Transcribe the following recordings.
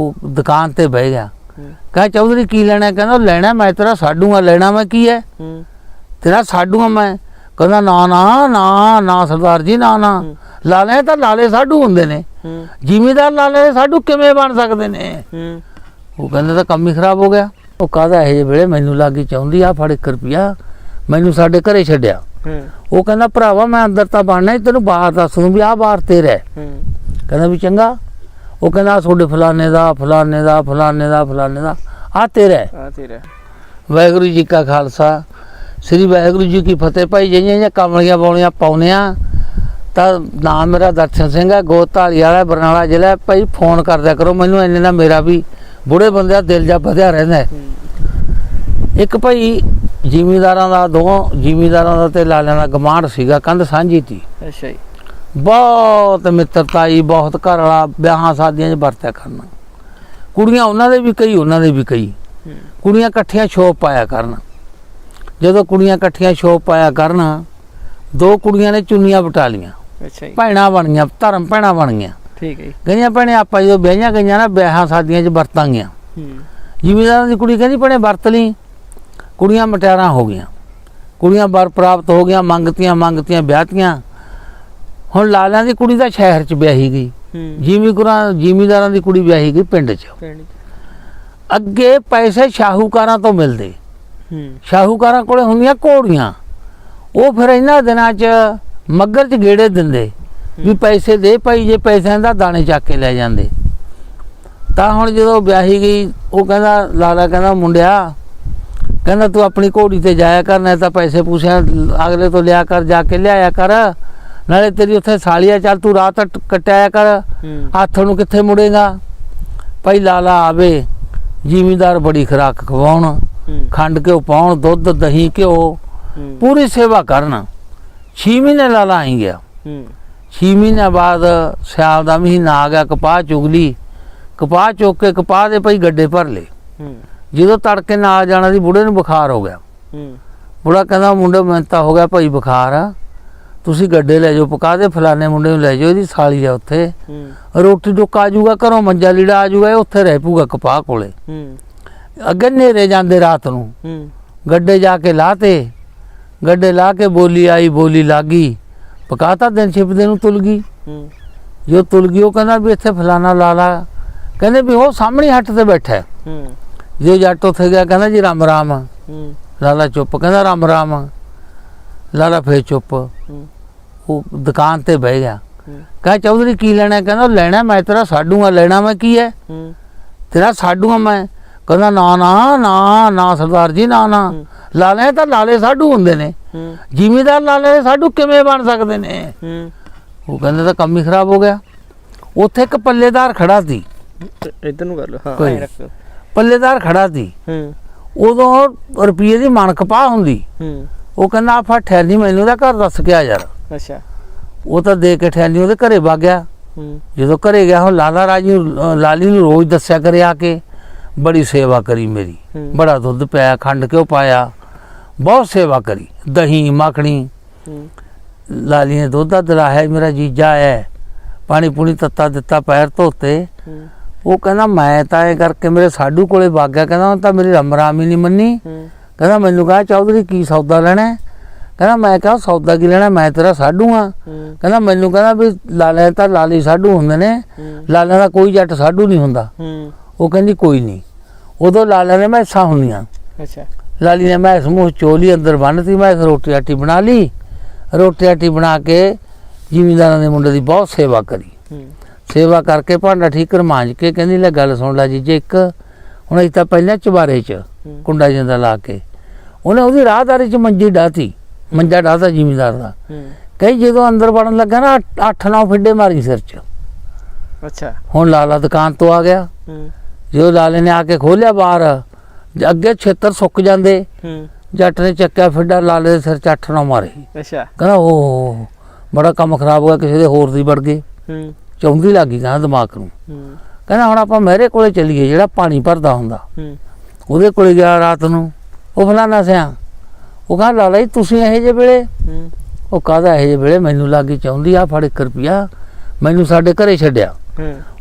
ਉਹ ਦੁਕਾਨ ਤੇ ਬਹਿ ਗਿਆ। ਕਹਾਂ ਚੌਧਰੀ ਕੀ ਲੈਣਾ ਕਹਿੰਦਾ ਲੈਣਾ ਮੈਂ ਤੇਰਾ ਸਾਡੂਗਾ ਲੈਣਾ ਮੈਂ ਕੀ ਹੈ? ਤੇਰਾ ਸਾਡੂਗਾ ਮੈਂ। ਕਹਿੰਦਾ ਨਾ ਨਾ ਨਾ ਨਾ ਸਰਦਾਰ ਜੀ ਨਾ ਨਾ। ਲਾਲੇ ਤਾਂ ਲਾਲੇ ਸਾਡੂ ਹੁੰਦੇ ਨੇ। ਜ਼ਿਮੀਦਾਰ ਲਾਲੇ ਸਾਡੂ ਕਿਵੇਂ ਬਣ ਸਕਦੇ ਨੇ? ਉਹ ਕਹਿੰਦਾ ਤਾਂ ਕੰਮ ਹੀ ਖਰਾਬ ਹੋ ਗਿਆ। ਉਹ ਕਾਹਦਾ ਇਹ ਜਿਹੇ ਵੇਲੇ ਮੈਨੂੰ ਲੱਗੀ ਚਾਹੁੰਦੀ ਆ ਫੜ 1 ਰੁਪਿਆ ਮੈਨੂੰ ਸਾਡੇ ਘਰੇ ਛੱਡਿਆ। ਉਹ ਕਹਿੰਦਾ ਭਰਾਵਾ ਮੈਂ ਅੰਦਰ ਤਾਂ ਬਣਨਾ ਤੈਨੂੰ ਬਾਹਰ ਦੱਸ ਦੂੰ ਵੀ ਆਹ ਬਾਹਰ ਤੇਰਾ ਕਹਿੰਦਾ ਵੀ ਚੰਗਾ ਉਹ ਕਹਿੰਦਾ ਤੁਹਾਡੇ ਫਲਾਣੇ ਦਾ ਫਲਾਣੇ ਦਾ ਫਲਾਣੇ ਦਾ ਫਲਾਣੇ ਦਾ। ਆ ਤੇਰਾ। ਆ ਤੇਰਾ ਵਾਹਿਗੁਰੂ ਜੀ ਕਾ ਖਾਲਸਾ। ਸ੍ਰੀ ਵਾਹਿਗੁਰੂ ਜੀ ਕੀ ਫਤਿਹ। ਭਾਈ ਜਿਹੀਆਂ ਕਮਲੀਆਂ ਬੌਲੀਆਂ ਪਾਉਨੇ ਆ ਤਾਂ ਨਾਮ ਮੇਰਾ ਦਰਸ਼ਨ ਸਿੰਘ ਹੈ ਗੋਤਾਲੀ ਵਾਲਾ ਬਰਨਾਲਾ ਜ਼ਿਲ੍ਹਾ। ਭਾਈ ਫੋਨ ਕਰਦਿਆ ਕਰੋ ਮੈਨੂੰ ਇੰਨੇ ਨਾਲ ਮੇਰਾ ਵੀ ਬੁੜੇ ਬੰਦੇ ਦਾ ਦਿਲ ਜਾ ਵਧਿਆ ਰਹਿੰਦਾ ਇੱਕ ਭਾਈ ਜ਼ਿਮੀਦਾਰਾਂ ਦਾ ਦੋ ਜ਼ਿਮੀਦਾਰਾਂ ਦਾ ਤੇ ਲਾਲਿਆਂ ਦਾ ਗਮਾਂਡ ਸੀਗਾ ਕੰਧ ਸਾਂਝੀ ਤੀ। ਅੱਛਾ ਜੀ। ਬਹੁਤ ਮਿੱਤਰਤਾਈ ਬਹੁਤ ਘਰ ਵਾਲਾ ਵਿਆਹਾਂ ਸ਼ਾਦੀਆਂ 'ਚ ਵਰਤਿਆ ਕਰਨਾ। ਕੁੜੀਆਂ ਉਹਨਾਂ ਦੇ ਵੀ ਕਈ ਉਹਨਾਂ ਦੇ ਵੀ ਕਈ ਕੁੜੀਆਂ ਇਕੱਠੀਆਂ ਸ਼ੋਪ ਪਾਇਆ ਕਰਨ। ਜਦੋਂ ਕੁੜੀਆਂ ਇਕੱਠੀਆਂ ਸ਼ੋਪ ਪਾਇਆ ਕਰਨ ਦੋ ਕੁੜੀਆਂ ਨੇ ਚੁੰਨੀਆਂ ਬਟਾ ਲੀਆਂ ਅੱਛਾ ਜੀ। ਭੈਣਾਂ ਬਣ ਗਈਆਂ ਧਰਮ ਭੈਣਾਂ ਬਣ ਗਈਆਂ। ਠੀਕ ਹੈ ਜੀ। ਗਈਆਂ ਭੈਣੇ ਆਪਾਂ ਜਦੋਂ ਵਿਆਹੀਆਂ ਗਈਆਂ ਨਾ ਵਿਆਹਾਂ ਸ਼ਾਦੀਆਂ 'ਚ ਵਰਤਾਂਗੀਆਂ। ਹੂੰ। ਜ਼ਿਮੀਦਾਰਾਂ ਦੀ ਕੁੜੀ ਕਹਿੰਦੀ ਭੈਣੇ ਵਰਤ ਲਈ। ਕੁੜੀਆਂ ਮਟਿਆਰਾਂ ਹੋ ਗਈਆਂ। ਕੁੜੀਆਂ ਵਰ ਪ੍ਰਾਪਤ ਹੋ ਗਈਆਂ ਮੰਗਤੀਆਂ ਮੰਗਤੀਆਂ ਵਿਆਹਤੀਆਂ। ਹੁਣ ਲਾਲਿਆਂ ਦੀ ਕੁੜੀ ਤਾਂ ਸ਼ਹਿਰ 'ਚ ਵਿਆਹੀ ਗਈ। ਹੂੰ। ਜ਼ਿਮੀਗੁਰਾਂ ਜ਼ਿਮੀਦਾਰਾਂ ਦੀ ਕੁੜੀ ਵਿਆਹੀ ਗਈ ਪਿੰਡ 'ਚ। ਪਿੰਡ ਅੱਗੇ ਪੈਸੇ ਸ਼ਾਹੂਕਾਰਾਂ ਤੋਂ ਮਿਲਦੇ। ਸ਼ਾਹੂਕਾਰਾਂ ਕੋਲੇ ਹੁੰਦੀਆਂ ਘੋੜੀਆਂ। ਉਹ ਫਿਰ ਇਹਨਾਂ ਦਿਨਾਂ 'ਚ ਮੱਗਰ 'ਚ ਗੇੜੇ ਦਿੰਦੇ ਵੀ ਪੈਸੇ ਦੇ ਭਾਈ ਜੇ ਪੈਸਿਆਂ ਦਾ ਦਾਣੇ ਚੱਕ ਕੇ ਲੈ ਜਾਂਦੇ। ਤਾਂ ਹੁਣ ਜਦੋਂ ਵਿਆਹੀ ਗਈ ਉਹ ਕਹਿੰਦਾ ਲਾਲਾ ਕਹਿੰਦਾ ਮੁੰਡਿਆ ਕਹਿੰਦਾ ਤੂੰ ਆਪਣੀ ਘੋੜੀ ਤੇ ਜਾਇਆ ਕਰ ਨਹੀਂ ਤਾਂ ਪੈਸੇ ਪੂਸਿਆ ਅਗਲੇ ਤੋਂ ਲਿਆ ਕਰ ਜਾ ਕੇ ਲਿਆਇਆ ਕਰ। ਨਾਲੇ ਤੇਰੀ ਉੱਥੇ ਸਾਲੀਆ ਚੱਲ ਤੂੰ ਰਾਤ ਕਟਾਇਆ ਕਰ ਹੱਥ ਨੂੰ ਕਿੱਥੇ ਮੁੜੇਗਾ? ਭਾਈ ਲਾਲਾ ਆਵੇ ਜ਼ਿਮੀਦਾਰ ਬੜੀ ਖੁਰਾਕ ਖਵਾਉਣ ਖੰਡ ਘਿਓ ਪਾਉਣ ਦੁੱਧ ਦਹੀਂ ਘਿਓ ਪੂਰੀ ਸੇਵਾ ਕਰਨ। 6 ਮਹੀਨੇ ਲਾਲਾ ਆਈ ਗਿਆ। ਹੂੰ। 6 ਮਹੀਨੇ ਬਾਅਦ ਸਿਆਲ ਦਾ ਮਹੀਨਾ ਆ ਗਿਆ ਕਪਾਹ ਚੁਗਲੀ ਕਪਾਹ ਚੁੱਕ ਕੇ ਕਪਾਹ ਦੇ ਭਾਈ ਗੱਡੇ ਭਰ ਹੂੰ। ਜਦੋਂ ਤੜਕੇ ਨਾਲ ਜਾਣਾ ਸੀ ਬੁੜੇ ਨੂੰ ਬੁਖਾਰ ਹੋ ਗਿਆ। ਬੁੜਾ ਕਹਿੰਦਾ ਮੁੰਡੇ ਮੈਨੂੰ ਤਾਂ ਹੋ ਗਿਆ ਭਾਈ ਬੁਖਾਰ। ਆ ਤੁਸੀਂ ਗੱਡੇ ਲੈ ਜਾਓ ਪਕਾ ਦੇ ਫਲਾਣੇ ਮੁੰਡੇ ਨੂੰ ਲੈ ਜਾਓ ਇਹਦੀ ਸਾਲੀ ਆ ਉੱਥੇ। ਹੂੰ। ਰੋਟੀ ਟੁੱਕਾ ਆ ਜਾਊਗਾ ਘਰੋਂ ਮੰਜਾ ਲੀੜਾ ਆ ਜਾਊਗਾ ਇਹ ਉੱਥੇ ਰਹਿ ਪਊਗਾ ਕਪਾਹ ਕੋਲੇ। ਹੂੰ। ਅੱਗੇ ਨੇਰੇ ਜਾਂਦੇ ਰਾਤ ਨੂੰ। ਹੂੰ। ਗੱਡੇ ਜਾ ਕੇ ਲਾਤੇ। ਗੱਡੇ ਲਾ ਕੇ ਬੋਲੀ ਆਈ ਬੋਲੀ ਲੱਗੀ। ਪਕਾਤਾ ਦਿਨ ਛਿਪਦੇ ਨੂੰ ਤੁਲ ਗਈ। ਹੂੰ। ਜੋ ਤੁਲ ਗਈ ਉਹ ਕਹਿੰਦਾ ਵੀ ਇੱਥੇ ਫਲਾਣਾ ਲਾਲਾ। ਕਹਿੰਦੇ ਵੀ ਉਹ ਸਾਹਮਣੇ ਹੱਟ ਤੇ ਬੈਠਾ ਜੋ ਜੱਟ ਉੱਥੇ ਗਿਆ ਕਹਿੰਦਾ ਜੀ ਰਾਮ ਰਾਮ। ਹੂੰ। ਲਾਲਾ ਚੁੱਪ ਕਹਿੰਦਾ ਰਾਮ ਰਾਮ। ਲਾਲਾ ਫੇਰ ਚੁੱਪ। ਉਹ ਦੁਕਾਨ ਤੇ ਬਹਿ ਗਿਆ। ਕਹਾਂ ਚੌਧਰੀ ਕੀ ਲੈਣਾ ਕਹਿੰਦਾ ਲੈਣਾ ਮੈਂ ਤੇਰਾ ਸਾਡੂਗਾ ਲੈਣਾ ਮੈਂ ਕੀ ਹੈ? ਤੇਰਾ ਸਾਡੂਗਾ ਮੈਂ। ਕਹਿੰਦਾ ਨਾ ਨਾ ਨਾ ਨਾ ਸਰਦਾਰ ਜੀ ਨਾ ਨਾ। ਲਾਲੇ ਤਾਂ ਲਾਲੇ ਸਾਡੂ ਹੁੰਦੇ ਨੇ। ਜ਼ਿਮੀਦਾਰ ਲਾਲੇ ਸਾਡੂ ਕਿਵੇਂ ਬਣ ਸਕਦੇ ਨੇ? ਉਹ ਕਹਿੰਦਾ ਤਾਂ ਕੰਮ ਹੀ ਖਰਾਬ ਹੋ ਗਿਆ। ਉੱਥੇ ਇੱਕ ਪੱਲੇਦਾਰ ਖੜਾ ਸੀ। ਇਧਰ ਨੂੰ ਕਰ ਲਓ। ਹਾਂ ਕੋਈ। ਐਂ ਰੱਖੋ ਪੱਲੇਦਾਰ ਖੜਾ ਸੀ। ਉਦੋਂ ਰੁਪਈਏ ਦੀ ਮਣ ਕਪਾਹ ਹੁੰਦੀ। ਉਹ ਕਹਿੰਦਾ ਆ ਫਾ ਠਹਿਰਨੀ ਮੈਨੂੰ ਦਾ ਘਰ ਦੱਸ ਕੇ ਆ ਯਾਰ। ਅੱਛਾ। ਉਹ ਤਾਂ ਦੇ ਕੇ ਠਹਿਰਨੀ ਉਹਦੇ ਘਰੇ ਵਗ ਗਿਆ। ਹੂੰ। ਜਦੋਂ ਘਰੇ ਗਿਆ ਹੁਣ ਲਾਲਾ ਰਾਜੀ ਨੂੰ ਲਾਲੀ ਨੂੰ ਰੋਜ਼ ਦੱਸਿਆ ਕਰੇ ਆ ਕੇ ਬੜੀ ਸੇਵਾ ਕਰੀ ਮੇਰੀ। ਬੜਾ ਦੁੱਧ ਪਿਆ ਖੰਡ ਕਿਉਂ ਪਾਇਆ ਬਹੁਤ ਸੇਵਾ ਕਰੀ। ਦਹੀਂ ਮੱਖਣੀ। ਲਾਲੀ ਨੇ ਦੁੱਧ ਦਾ ਦਿਲਾਇਆ ਮੇਰਾ ਜੀਜਾ ਹੈ। ਪਾਣੀ ਪੂਣੀ ਤੱਤਾ ਦਿੱਤਾ ਪੈਰ ਧੋਤੇ। ਉਹ ਕਹਿੰਦਾ ਮੈਂ ਤਾਂ ਇਹ ਕਰਕੇ ਮੇਰੇ ਸਾਡੂ ਕੋਲੇ ਵਗ ਗਿਆ। ਕਹਿੰਦਾ ਤਾਂ ਮੇਰੀ ਰਮਰਾਮ ਨਹੀਂ ਮੰਨੀ। ਕਹਿੰਦਾ ਮੈਨੂੰ ਕਹਾ ਚੌਧਰੀ ਕੀ ਸੌਦਾ ਲੈਣਾ? ਕਹਿੰਦਾ ਮੈਂ ਕਿਹਾ ਸੌਦਾ ਕੀ ਲੈਣਾ ਮੈਂ ਤੇਰਾ ਸਾਡੂ ਆ ਕਹਿੰਦਾ ਮੈਨੂੰ ਕਹਿੰਦਾ ਵੀ ਲਾਲੇ ਤਾਂ ਲਾਲੀ ਸਾਡੂ ਹੁੰਦੇ ਨੇ ਲਾਲਿਆਂ ਦਾ ਕੋਈ ਜੱਟ ਸਾਡੂ ਨਹੀਂ ਹੁੰਦਾ। ਉਹ ਕਹਿੰਦੀ ਕੋਈ ਨਹੀਂ। ਉਦੋਂ ਲਾਲਿਆਂ ਨੇ ਮੈਸਾਂ ਹੁੰਦੀਆਂ। ਅੱਛਾ। ਲਾਲੀ ਨੇ ਮੈਂ ਸਮੂਹ ਚੋਲੀ ਅੰਦਰ ਬੰਨਤੀ ਮੈਂ ਰੋਟੀ ਆਟੀ ਬਣਾ ਲਈ। ਰੋਟੀ ਆਟੀ ਬਣਾ ਕੇ ਜ਼ਿਮੀਂਦਾਰਾਂ ਦੇ ਮੁੰਡੇ ਦੀ ਬਹੁਤ ਸੇਵਾ ਕਰੀ। ਸੇਵਾ ਕਰਕੇ ਭਾਂਡਾ ਠੀਕ ਰਮਾਂਜ ਕੇ ਕਹਿੰਦੀ ਲੈ ਗੱਲ ਸੁਣ ਲੈ ਜੀ ਜੇ ਇੱਕ ਹੁਣ ਅਸੀਂ ਤਾਂ ਪਹਿਲਾਂ ਚੁਬਾਰੇ 'ਚ ਕੁੰਡਾ ਜਿੰਦਾ ਲਾ ਕੇ। ਉਹਨੇ ਉਹਦੀ ਰਾਹਦਾਰੀ 'ਚ ਮੰਜੀ ਡਾਤੀ। ਮੰਜਾ ਡਾਤਾ ਜ਼ਿਮੀਂਦਾਰ ਦਾ। ਹੂੰ। ਕਈ ਜਦੋਂ ਅੰਦਰ ਵੜਨ ਲੱਗਾ ਨਾ 8-9 ਫਿੱਡੇ ਮਾਰੀ ਸਿਰ 'ਚ। ਅੱਛਾ। ਹੁਣ ਲਾਲਾ ਦੁਕਾਨ ਤੋਂ ਆ ਗਿਆ। ਜਦੋਂ ਲਾਲੇ ਨੇ ਆ ਕੇ ਖੋਲਿਆ ਬਾਹਰ ਅੱਗੇ ਛੇਤਰ ਸੁੱਕ ਜਾਂਦੇ। ਜੱਟ ਨੇ ਚੱਕਿਆ ਫਿੱਡਾ ਲਾਲੇ ਦੇ ਸਿਰ 'ਚ ਅੱਠ ਨਾ ਮਾਰੇ। ਅੱਛਾ। ਕਹਿੰਦਾ ਉਹ ਬੜਾ ਕੰਮ ਖਰਾਬ ਹੋ ਗਿਆ ਕਿਸੇ ਦੇ ਹੋਰ ਦੀ ਵੜ ਗਏ ਹੂੰ। ਚੌਂਦੀ ਲੱਗ ਗਈ ਕਹਿੰਦਾ ਦਿਮਾਗ ਨੂੰ। ਕਹਿੰਦਾ ਹੁਣ ਆਪਾਂ ਮਹਿਰੇ ਕੋਲੇ ਚੱਲੀਏ ਜਿਹੜਾ ਪਾਣੀ ਭਰਦਾ ਹੁੰਦਾ। ਉਹਦੇ ਕੋਲੇ ਗਿਆ ਰਾਤ ਨੂੰ। ਉਹ ਫਲਾਣਾ ਸਿਆ। ਉਹ ਕਹਿੰਦਾ ਲਾਲਾ ਜੀ ਤੁਸੀਂ ਇਹੋ ਜਿਹੇ ਵੇਲੇ? ਉਹ ਕਾਹਦਾ ਇਹੋ ਜਿਹੇ ਵੇਲੇ ਮੈਨੂੰ ਲੱਗੀ ਚਾਹੁੰਦੀ ਆ ਫੜ 1 ਰੁਪਿਆ ਮੈਨੂੰ ਸਾਡੇ ਘਰੇ ਛੱਡਿਆ।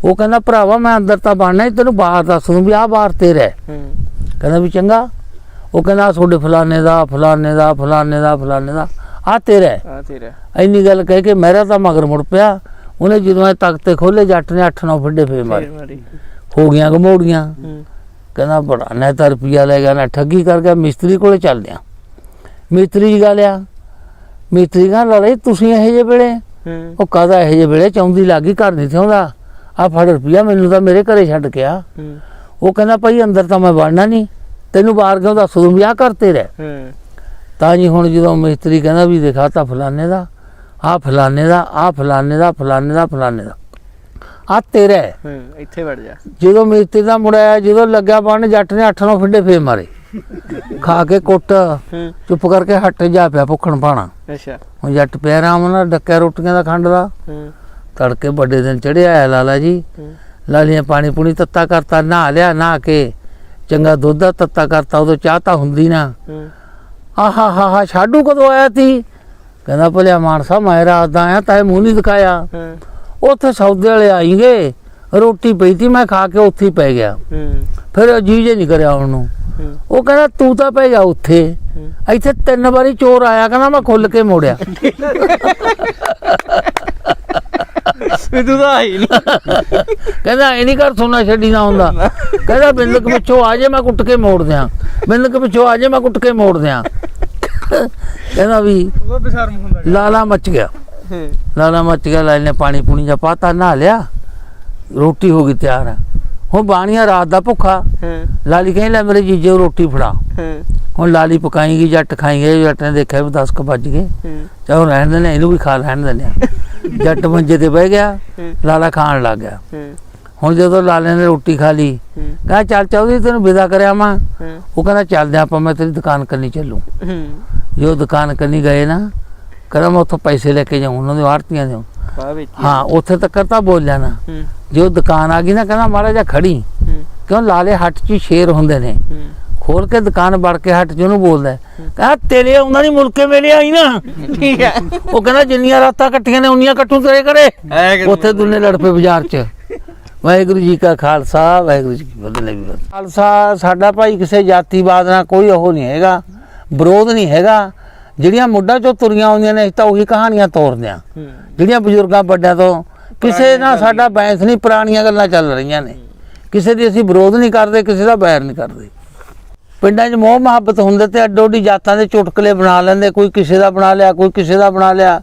ਉਹ ਕਹਿੰਦਾ ਭਰਾਵਾ ਮੈਂ ਅੰਦਰ ਤਾਂ ਬਣਨਾ ਤੈਨੂੰ ਬਾਹਰ ਦੱਸ ਦੂੰ ਵੀ ਆਹ ਬਾਹਰ ਤੇਰਾ ਕਹਿੰਦਾ ਵੀ ਚੰਗਾ। ਉਹ ਕਹਿੰਦਾ ਤੁਹਾਡੇ ਫਲਾਣੇ ਦਾ ਫਲਾਣੇ ਦਾ ਫਲਾਣੇ ਦਾ ਫਲਾਣੇ ਦਾ ਆ ਤੇਰਾ। ਆ ਤੇਰਾ ਇੰਨੀ ਗੱਲ ਕਹਿ ਕੇ ਮੇਰਾ ਤਾਂ ਮਗਰ ਮੁੜ ਪਿਆ। ਉਹਨੇ ਜਦੋਂ ਇਹ ਤਖਤੇ ਖੋਲੇ ਜੱਟ ਨੇ 8-9 ਫੱਡੇ ਫੇ ਮਾਰੇ। ਫੇਰ ਮਾਰੀ। ਹੋ ਗਈਆਂ ਗਮੋੜੀਆਂ ਹੂੰ। ਕਹਿੰਦਾ ਬੜਾ ਨਾ ਤਾਂ ਰੁਪਿਆ ਲੈ ਗਿਆ ਨਾ ਠੱਗੀ ਕਰ ਗਿਆ ਮਿਸਤਰੀ ਕੋਲੇ ਚੱਲਦੇ ਆ। ਮਿਸਤਰੀ ਜੀ ਗੱਲ ਆ। ਮਿਸਤਰੀ ਕਹਿੰਦਾ ਲੜੇ ਤੁਸੀਂ ਇਹੋ ਜਿਹੇ ਵੇਲੇ? ਹੂੰ। ਉਹ ਕਾਹਦਾ ਇਹੋ ਜਿਹੇ ਵੇਲੇ ਚੌਂਦੀ ਲੱਗੀ ਘਰ ਨਹੀਂ ਥਿਉਂਦਾ ਆ ਫੜ ਰੁਪਿਆ ਮੈਨੂੰ ਤਾਂ ਮੇਰੇ ਘਰੇ ਛੱਡ ਕੇ ਆ। ਹੂੰ। ਉਹ ਕਹਿੰਦਾ ਭਾਈ ਅੰਦਰ ਤਾਂ ਮੈਂ ਵੜਨਾ ਨਹੀਂ। ਤੈਨੂੰ ਬਾਹਰ ਕਿਉਂ ਦੱਸ ਦੂੰ ਵਿਆਹ ਕਰਤੇ ਰਹਿ। ਹੂੰ। ਤਾਂ ਜੀ ਹੁਣ ਜਦੋਂ ਮਿਸਤਰੀ ਕਹਿੰਦਾ ਵੀ ਦਿਖਾ ਤਾਂ ਫਲਾਣੇ ਦਾ ਆ ਫਲਾਣੇ ਦਾ ਆ ਫਲਾਣੇ ਦਾ ਫਲਾਣੇ ਦਾ ਫਲਾਣੇ ਦਾ। ਆ ਤੇਰਾ ਹੈ। ਇੱਥੇ ਵੜ ਜਾ। ਜਦੋਂ ਮਿਸਤਰੀ ਦਾ ਮੁੜਿਆ ਜਦੋਂ ਲੱਗਿਆ ਬਣ ਜੱਟ ਨੇ 8-9 ਫਿੱਡੇ ਫੇਰ ਮਾਰੇ। ਖਾ ਕੇ ਕੁੱਟ ਹੂੰ। ਚੁੱਪ ਕਰਕੇ ਹੱਟ ਜਾ ਪਿਆ ਭੁੱਖਣ ਪਾਣਾ ਅੱਛਾ। ਹੁਣ ਜੱਟ ਪਿਆ ਆਰਾਮ ਨਾਲ ਡੱਕਿਆ ਰੋਟੀਆਂ ਦਾ ਖੰਡ ਦਾ। ਹੂੰ। ਤੜਕੇ ਵੱਡੇ ਦਿਨ ਚੜਿਆ ਹੈ ਲਾਲਾ ਜੀ। ਹੂੰ। ਲਾਲੀਆਂ ਪਾਣੀ ਪੂਣੀ ਤੱਤਾ ਕਰਤਾ ਨਹਾ ਲਿਆ ਨਹਾ ਕੇ ਚੰਗਾ ਦੁੱਧ ਦਾ ਤੱਤਾ ਕਰਤਾ ਉਦੋਂ ਚਾਹ ਤਾਂ ਹੁੰਦੀ ਨਾ। ਹੂੰ। ਆਹਾ ਹਾ ਹਾ ਛਾਡੂ ਕਦੋਂ ਆਇਆ ਤੀ? ਕਹਿੰਦਾ ਭਲਿਆ ਮਾਨਸਾ ਮੈਂ ਰਾਤ ਦਾ ਆਇਆ ਤਾਂ ਮੂੰਹ ਨਹੀਂ ਦਿਖਾਇਆ। ਹੂੰ। ਉੱਥੇ ਸੌਦੇ ਵਾਲੇ ਆਈਗੇ ਰੋਟੀ ਪਈ ਤੀ ਮੈਂ ਖਾ ਕੇ ਉੱਥੇ ਹੀ ਪੈ ਗਿਆ। ਹੂੰ। ਫਿਰ ਜੀ ਜੇ ਨਹੀਂ ਕਰਿਆ ਉਹਨੂੰ। ਉਹ ਕਹਿੰਦਾ ਤੂੰ ਤਾਂ ਪੈ ਜਾ ਉੱਥੇ। ਇੱਥੇ ਤਿੰਨ ਵਾਰੀ ਚੋਰ ਆਇਆ ਕਹਿੰਦਾ ਮੈਂ ਖੁੱਲ ਕੇ ਮੋੜਿਆ। ਵੀ ਤੂੰ ਤਾਂ ਆਈ ਨਹੀਂ। ਕਹਿੰਦਾ ਇਹ ਨਹੀਂ ਕਰ ਸੋਨਾ ਛੱਡੀ ਨਾ ਹੁੰਦਾ। ਕਹਿੰਦਾ ਬਿੰਦਕ ਪਿੱਛੋਂ ਆ ਜੇ ਮੈਂ ਕੁੱਟ ਕੇ ਮੋੜ ਦਿਆਂ। ਬਿੰਦਕ ਪਿੱਛੋਂ ਆ ਜੇ ਮੈਂ ਕੁੱਟ ਕੇ ਮੋੜ ਦਿਆਂ। ਕਹਿੰਦਾ ਵੀ ਉਹ ਬੇਸ਼ਰਮ ਹੁੰਦਾ ਲਾਲਾ ਮੱਚ ਗਿਆ। ਲਾਲਾ ਮੱਚ ਗਿਆ ਲਾਲ ਨੇ ਪਾਣੀ ਪੂਣੀ ਜਾਂ ਪਾਤਾ ਨਹਾ ਲਿਆ। ਰੋਟੀ ਹੋ ਗਈ ਤਿਆਰ। ਹੁਣ ਬਾਣੀਆਂ ਰਾਤ ਦਾ ਭੁੱਖਾ। ਹੂੰ। ਲਾਲੀ ਕਹਿੰਦੀ ਲੈ ਮੇਰੇ ਜੀਜੇ ਨੂੰ ਰੋਟੀ ਫੜਾ। ਹੂੰ। ਹੁਣ ਲਾਲੀ ਪਕਾਏਗੀ ਜੱਟ ਖਾਏਗੇ ਜੱਟ ਨੇ ਦੇਖਿਆ ਵੀ 10 ਕ ਵੱਜ ਗਏ। ਹੂੰ। ਚਾਹੋ ਰਹਿਣ ਦਿੰਦੇ ਇਹਨੂੰ ਵੀ ਖਾ ਲੈਣ ਦਿੰਦੇ ਆ। ਜੱਟ ਮੰਜੇ ਤੇ ਬਹਿ ਗਿਆ ਲਾਲਾ ਖਾਣ ਲੱਗ ਗਿਆ। ਹੁਣ ਜਦੋਂ ਲਾਲੇ ਨੇ ਰੋਟੀ ਖਾ ਲਈ ਹੂੰ। ਕਹਿੰਦਾ ਚੱਲ ਚੌਧਰੀ ਤੈਨੂੰ ਵਿਦਾ ਕਰਿਆ ਮਾਂ। ਉਹ ਕਹਿੰਦਾ ਚੱਲਦੇ ਆਪਾਂ ਮੈਂ ਤੇਰੀ ਦੁਕਾਨ ਕੰਨੀ ਚੱਲੂ। ਜੋ ਦੁਕਾਨ ਕੰਨੀ ਗਏ ਨਾ ਕਹਿੰਦਾ ਮੈਂ ਉੱਥੋਂ ਪੈਸੇ ਲੈ ਕੇ ਜਾਊਂ ਉਹਨਾਂ ਦੇ ਆੜਤੀਆਂ ਦੇ। ਹਾਂ ਉੱਥੇ ਤੱਕ ਤਾਂ ਬੋਲਿਆ ਨਾ। ਜੋ ਦੁਕਾਨ ਆ ਗਈ ਨਾ ਕਹਿੰਦਾ ਮਾੜਾ ਜਿਹਾ ਖੜੀ। ਕਿਉਂ ਲਾਲੇ ਹੱਟ 'ਚ ਸ਼ੇਰ ਹੁੰਦੇ ਨੇ? ਖੋਲ ਕੇ ਦੁਕਾਨ ਵੜ ਕੇ ਹੱਟ 'ਚ ਉਹਨੂੰ ਬੋਲਦਾ। ਕਹਿੰਦਾ ਤੇਰੇ ਉਹਨਾਂ ਦੀ ਮੁਲਕੇ ਮੇਰੇ ਆਈ ਨਾ। ਠੀਕ ਹੈ। ਉਹ ਕਹਿੰਦਾ ਜਿੰਨੀਆਂ ਰਾਤਾਂ ਕੱਟੀਆਂ ਨੇ ਉਨੀਆਂ ਕੱਟੂ ਤੇਰੇ ਘਰੇ। ਐ ਉੱਥੇ ਦੁਨੇ ਲੜ ਪਏ ਬਾਜ਼ਾਰ 'ਚ। ਵਾਹਿਗੁਰੂ ਜੀ ਕਾ ਖਾਲਸਾ ਵਾਹਿਗੁਰੂ ਜੀ ਕੀ ਫਤਿਹ। ਖਾਲਸਾ ਸਾਡਾ ਭਾਈ ਕਿਸੇ ਜਾਤੀਵਾਦ ਨਾਲ ਕੋਈ ਉਹ ਨਹੀਂ ਹੈਗਾ ਵਿਰੋਧ ਨਹੀਂ ਹੈਗਾ। ਜਿਹੜੀਆਂ ਮੁੱਢਾਂ 'ਚੋਂ ਤੁਰੀਆਂ ਆਉਂਦੀਆਂ ਨੇ ਤਾਂ ਉਹੀ ਕਹਾਣੀਆਂ ਤੋਰਦੇ ਹੂੰ। ਜਿਹੜੀਆਂ ਬਜ਼ੁਰਗਾਂ ਵੱਡਿਆਂ ਤੋਂ ਕਿਸੇ ਨਾਲ ਸਾਡਾ ਬੈਂਸ ਨਹੀਂ ਪੁਰਾਣੀਆਂ ਗੱਲਾਂ ਚੱਲ ਰਹੀਆਂ ਨੇ। ਕਿਸੇ ਦੀ ਅਸੀਂ ਵਿਰੋਧ ਨਹੀਂ ਕਰਦੇ ਕਿਸੇ ਦਾ ਬੈਰ ਨਹੀਂ ਕਰਦੇ। ਪਿੰਡਾਂ 'ਚ ਮੋਹ ਮੁਹੱਬਤ ਹੁੰਦੇ ਤੇ ਅੱਡੋ ਅੱਡੀ ਜਾਤਾਂ ਦੇ ਚੁਟਕਲੇ ਬਣਾ ਲੈਂਦੇ ਕੋਈ ਕਿਸੇ ਦਾ ਬਣਾ ਲਿਆ ਕੋਈ ਕਿਸੇ ਦਾ ਬਣਾ ਲਿਆ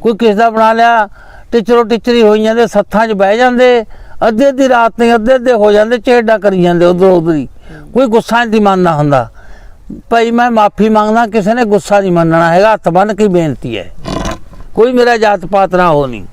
ਕੋਈ ਕਿਸੇ ਦਾ ਬਣਾ ਲਿਆ ਟਿਚਰੋ ਟਿਚਰੀ ਹੋਈ ਜਾਂਦੇ ਸੱਥਾਂ 'ਚ ਬਹਿ ਜਾਂਦੇ ਅੱਧੇ ਅੱਧੀ ਰਾਤ ਨੇ ਅੱਧੇ ਅੱਧੇ ਹੋ ਜਾਂਦੇ ਚੇਡਾ ਕਰੀ ਜਾਂਦੇ ਉਧਰ ਉਧਰ। ਹੀ। ਕੋਈ ਗੁੱਸਾ ਨਹੀਂ ਮੰਨਣਾ ਹੁੰਦਾ। ਭਾਈ ਮੈਂ ਮਾਫੀ ਮੰਗਦਾ ਕਿਸੇ ਨੇ ਗੁੱਸਾ ਨਹੀਂ ਮੰਨਣਾ ਹੈਗਾ ਹੱਥ ਬੰਨ ਕੇ ਬੇਨਤੀ ਹੈ। ਕੋਈ ਮੇਰਾ ਜਾਤ ਪਾਤ ਨਾ ਹੋ ਨਹੀਂ